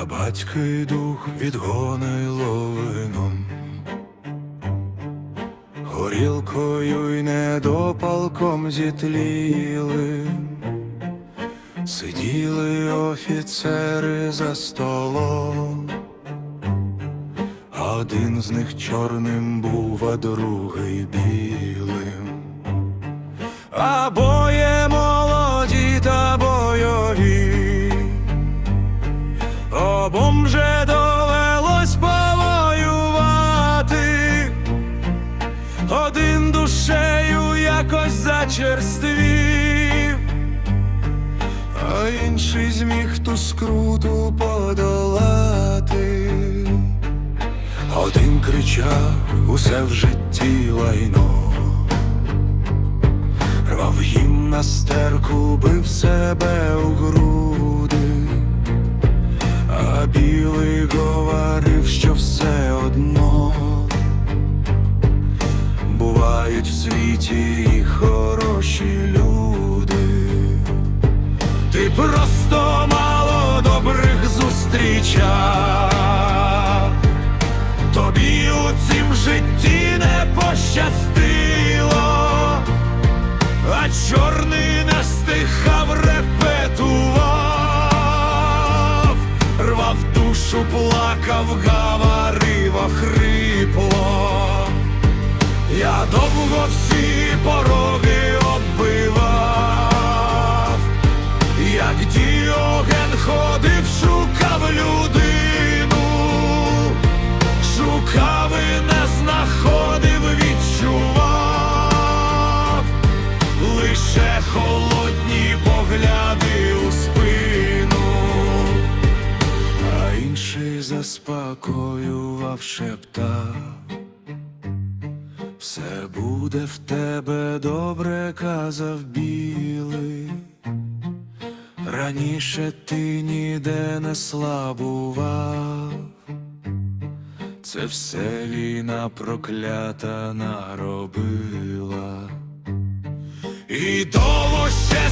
а батько й дух відгонай ловином. Горілкою й недопалком зітліли, сиділи офіцери за столом. Один з них чорним був, а другий білим. Обоє зачерствів, а інший зміг ту скруту подолати. Один кричав усе в житті лайно, рвав їм на стерку, бив себе у світі і хороші люди. Ти просто мало добрих зустрічав. Тобі у цім житті не пощастило, а чорний не стихав репетував, рвав душу, плакав, говорив хрипло. Довго всі пороги оббивав, як діоген ходив, шукав людину, шукав і не знаходив, відчував, лише холодні погляди у спину, а інший заспокоював, шептав. Все буде в тебе добре, казав білий. Раніше ти ніде не слабував, це все війна проклята наробила. І довго ще